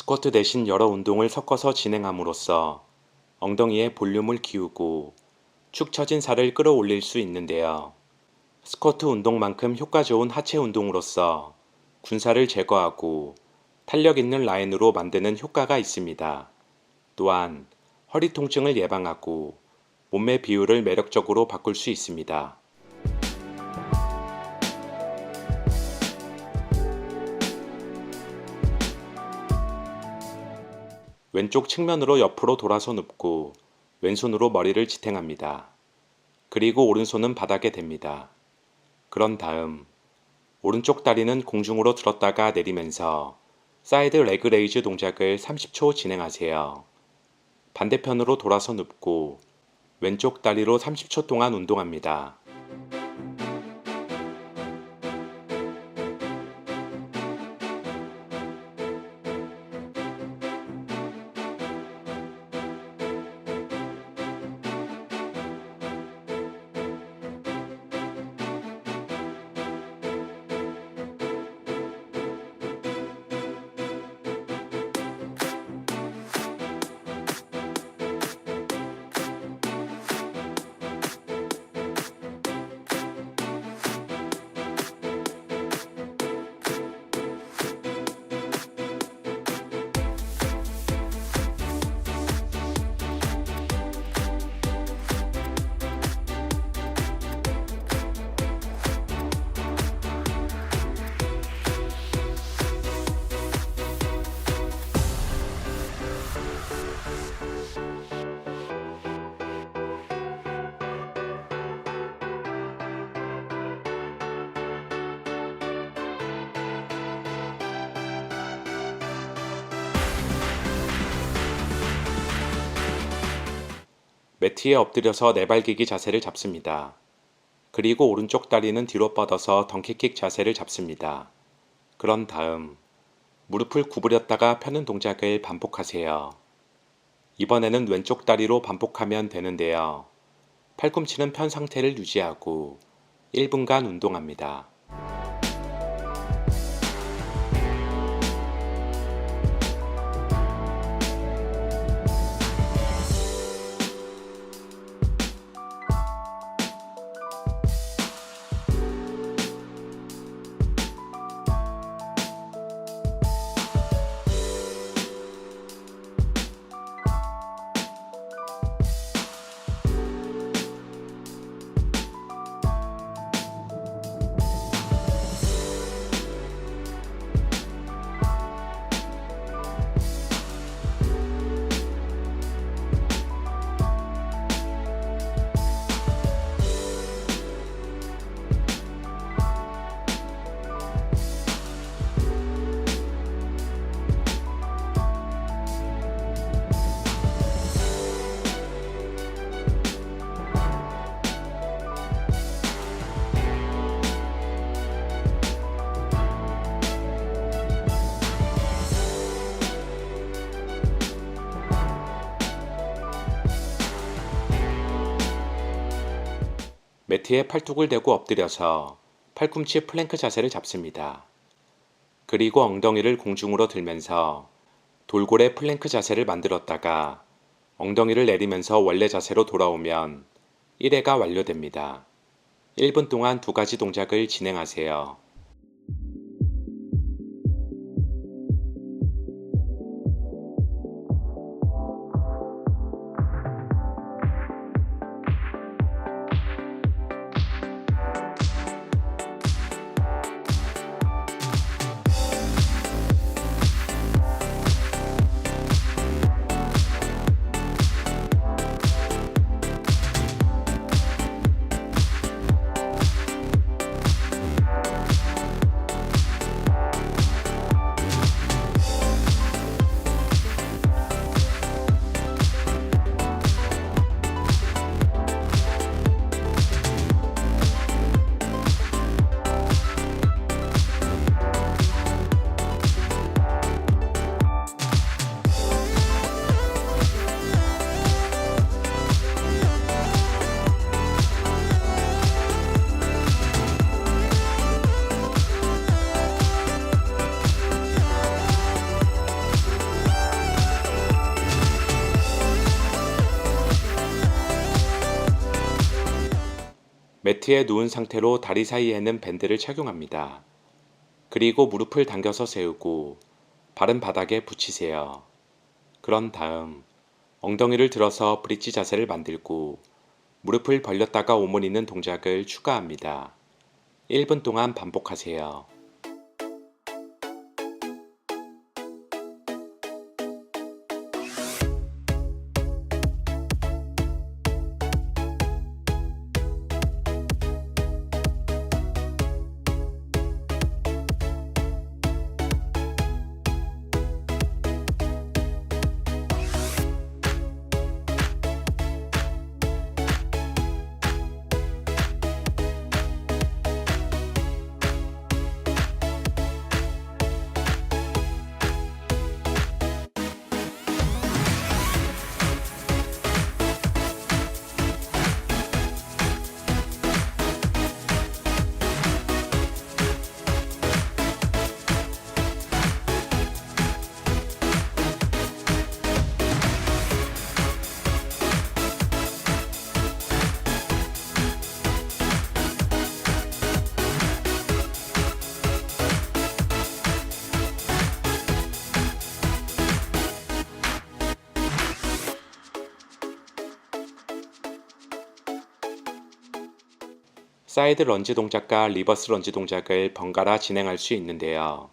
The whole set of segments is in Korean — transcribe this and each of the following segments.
스쿼트 대신 여러 운동을 섞어서 진행함으로써 엉덩이의 볼륨을 기우고 축 처진 살을 끌어올릴 수 있는데요. 스쿼트 운동만큼 효과 좋은 하체 운동으로서 군살을 제거하고 탄력 있는 라인으로 만드는 효과가 있습니다. 또한 허리 통증을 예방하고 몸매 비율을 매력적으로 바꿀 수 있습니다. 왼쪽 측면으로 옆으로 돌아서 눕고 왼손으로 머리를 지탱합니다. 그리고 오른손은 바닥에 댑니다. 그런 다음 오른쪽 다리는 공중으로 들었다가 내리면서 사이드 레그 레이즈 동작을 30초 진행하세요. 반대편으로 돌아서 눕고 왼쪽 다리로 30초 동안 운동합니다. 매트에 엎드려서 내발기기 자세를 잡습니다. 그리고 오른쪽 다리는 뒤로 뻗어서 덩키킥 자세를 잡습니다. 그런 다음 무릎을 구부렸다가 펴는 동작을 반복하세요. 이번에는 왼쪽 다리로 반복하면 되는데요. 팔꿈치는 편 상태를 유지하고 1분간 운동합니다. 매트에 팔뚝을 대고 엎드려서 팔꿈치 플랭크 자세를 잡습니다. 그리고 엉덩이를 공중으로 들면서 돌고래 플랭크 자세를 만들었다가 엉덩이를 내리면서 원래 자세로 돌아오면 1회가 완료됩니다. 1분 동안 두 가지 동작을 진행하세요. 매트에 누운 상태로 다리 사이에는 밴드를 착용합니다. 그리고 무릎을 당겨서 세우고 발은 바닥에 붙이세요. 그런 다음 엉덩이를 들어서 브릿지 자세를 만들고 무릎을 벌렸다가 오므리는 동작을 추가합니다. 1분 동안 반복하세요. 사이드 런지 동작과 리버스 런지 동작을 번갈아 진행할 수 있는데요.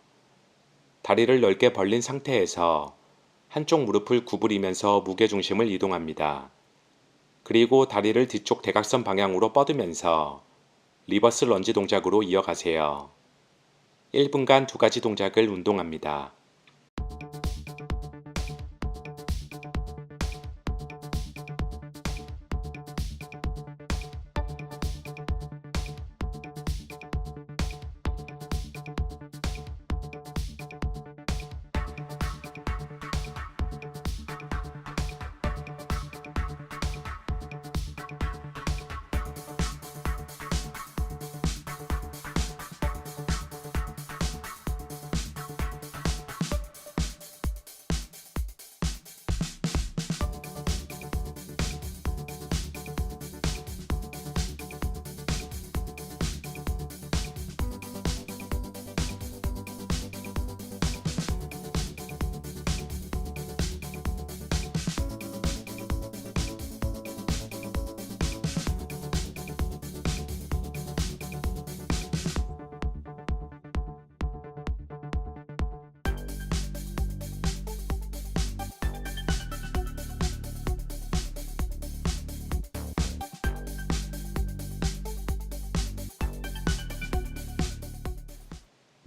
다리를 넓게 벌린 상태에서 한쪽 무릎을 구부리면서 무게중심을 이동합니다. 그리고 다리를 뒤쪽 대각선 방향으로 뻗으면서 리버스 런지 동작으로 이어가세요. 1분간 두 가지 동작을 운동합니다.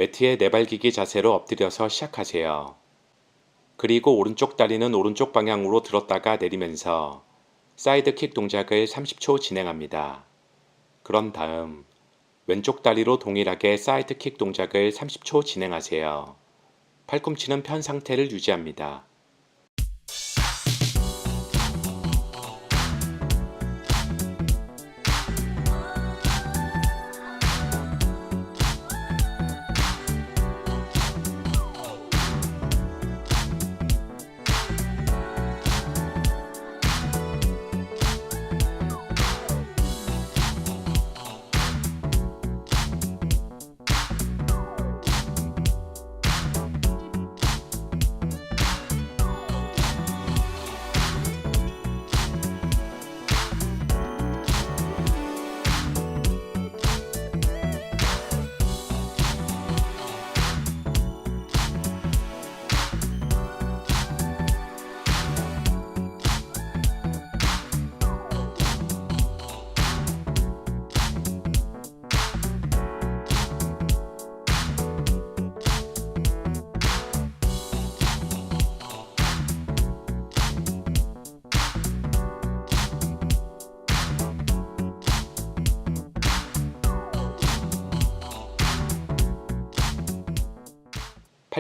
매트에 내발기기 자세로 엎드려서 시작하세요. 그리고 오른쪽 다리는 오른쪽 방향으로 들었다가 내리면서 사이드킥 동작을 30초 진행합니다. 그런 다음 왼쪽 다리로 동일하게 사이드킥 동작을 30초 진행하세요. 팔꿈치는 편 상태를 유지합니다.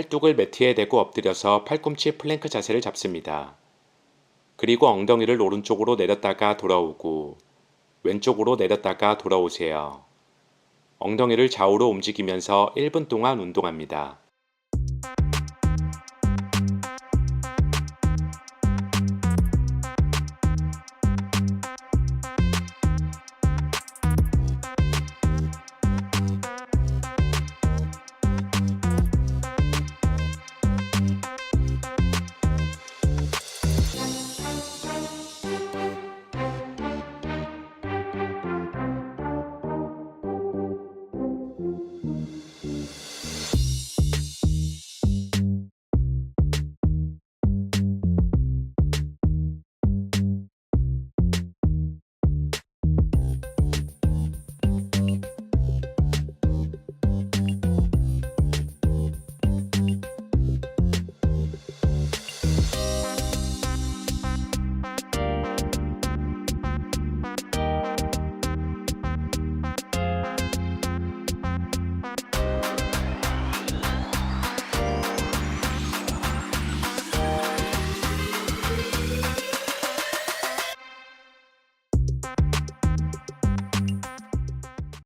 팔뚝을 매트에 대고 엎드려서 팔꿈치 플랭크 자세를 잡습니다. 그리고 엉덩이를 오른쪽으로 내렸다가 돌아오고 왼쪽으로 내렸다가 돌아오세요. 엉덩이를 좌우로 움직이면서 1분 동안 운동합니다.